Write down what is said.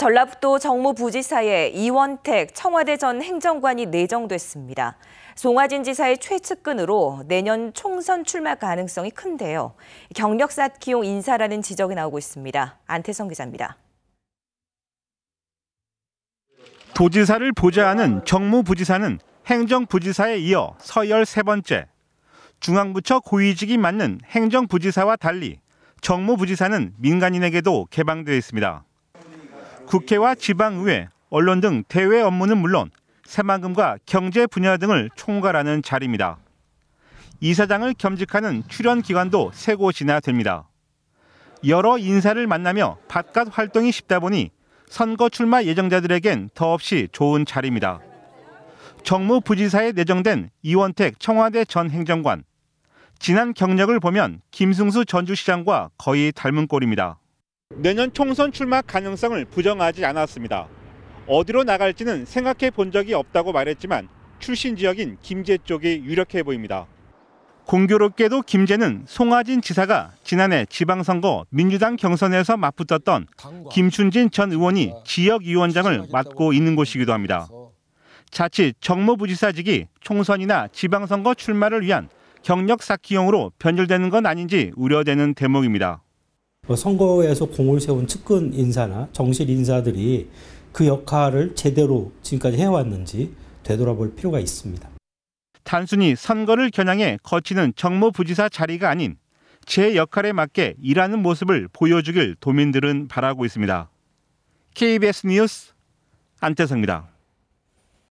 전라북도 정무부지사에 이원택 청와대 전 행정관이 내정됐습니다. 송화진 지사의 최측근으로 내년 총선 출마 가능성이 큰데요. 경력 쌓기용 인사라는 지적이 나오고 있습니다. 안태성 기자입니다. 도지사를 보좌하는 정무부지사는 행정부지사에 이어 서열 세 번째. 중앙부처 고위직이 맡는 행정부지사와 달리 정무부지사는 민간인에게도 개방되어 있습니다. 국회와 지방의회, 언론 등 대외 업무는 물론 새만금과 경제 분야 등을 총괄하는 자리입니다. 이사장을 겸직하는 출연 기관도 세 곳이나 됩니다. 여러 인사를 만나며 바깥 활동이 쉽다 보니 선거 출마 예정자들에겐 더없이 좋은 자리입니다. 정무부지사에 내정된 이원택 청와대 전 행정관. 지난 경력을 보면 김승수 전주시장과 거의 닮은 꼴입니다. 내년 총선 출마 가능성을 부정하지 않았습니다. 어디로 나갈지는 생각해 본 적이 없다고 말했지만 출신 지역인 김제 쪽이 유력해 보입니다. 공교롭게도 김제는 송하진 지사가 지난해 지방선거 민주당 경선에서 맞붙었던 김춘진 전 의원이 지역위원장을 맡고 있는 곳이기도 합니다. 자칫 정무부지사직이 총선이나 지방선거 출마를 위한 경력 쌓기용으로 변질되는 건 아닌지 우려되는 대목입니다. 뭐 선거에서 공을 세운 측근 인사나 정실 인사들이 그 역할을 제대로 지금까지 해왔는지 되돌아볼 필요가 있습니다. 단순히 선거를 겨냥해 거치는 정무부지사 자리가 아닌 제 역할에 맞게 일하는 모습을 보여주길 도민들은 바라고 있습니다. KBS 뉴스 안태성입니다.